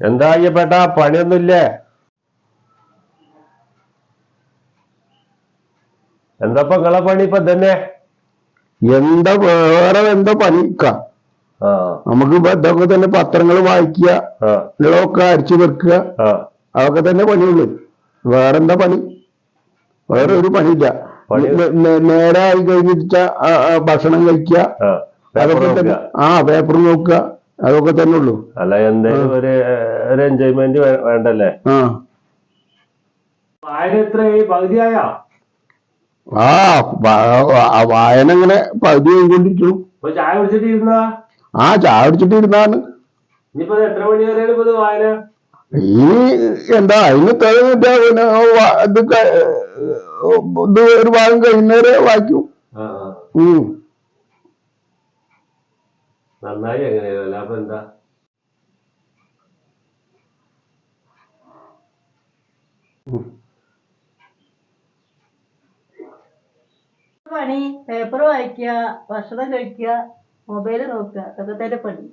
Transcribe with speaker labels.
Speaker 1: എന്താ അയ്യപ്പേട്ട പണിയൊന്നുമില്ലേ? എന്താപ്പ നിങ്ങളെ പണി ഇപ്പൊ തന്നെ
Speaker 2: എന്താ വേറെ എന്താ പണിക്ക
Speaker 1: ആ.
Speaker 2: നമുക്ക് ഇതൊക്കെ തന്നെ പത്രങ്ങൾ വായിക്കുക ഇതൊക്കെ അരിച്ചു വെക്കുക അതൊക്കെ തന്നെ പണിയുള്ളൂ. വേറെന്താ പണി? വേറെ ഒരു പണിയില്ല.
Speaker 1: പണി-
Speaker 2: നേ- നേ- നേരെ ആയി കഴിഞ്ഞിട്ട് ഭക്ഷണം കഴിക്കുക.
Speaker 1: ആ പേപ്പർ നോക്കുക.
Speaker 2: അതൊക്കെ തന്നെ ഉള്ളൂ
Speaker 1: അല്ല എന്തേലും ഒരു ഒരു എൻജോയ്മെന്റ് വേണ്ടല്ലേ?
Speaker 2: ആ.
Speaker 1: വായന എത്രയായി പകുതിയായ?
Speaker 2: ആ വായന ഇങ്ങനെ പകുതി ആയിക്കൊണ്ടിരിക്കുന്നു.
Speaker 1: ഇപ്പൊ ചായ കുടിച്ചിട്ട് ഇരുന്നാ
Speaker 2: ആ ചായ കുടിച്ചിട്ട് ഇരുന്നാണ്
Speaker 1: ഇനിയിപ്പോ എത്ര മണി വരെയാണ് വായന?
Speaker 2: ഈ എന്താ അതിന് ഇത് ഒരു ഭാഗം കഴിയുന്നവരെ വായിക്കും. ഉം.
Speaker 1: നന്നായി എങ്ങനെയല്ല ലാഭം എന്താ?
Speaker 3: പണി പേപ്പർ വായിക്കുക ഭക്ഷണം കഴിക്കുക മൊബൈൽ നോക്കുക അതൊക്കെ തന്നെ പണി.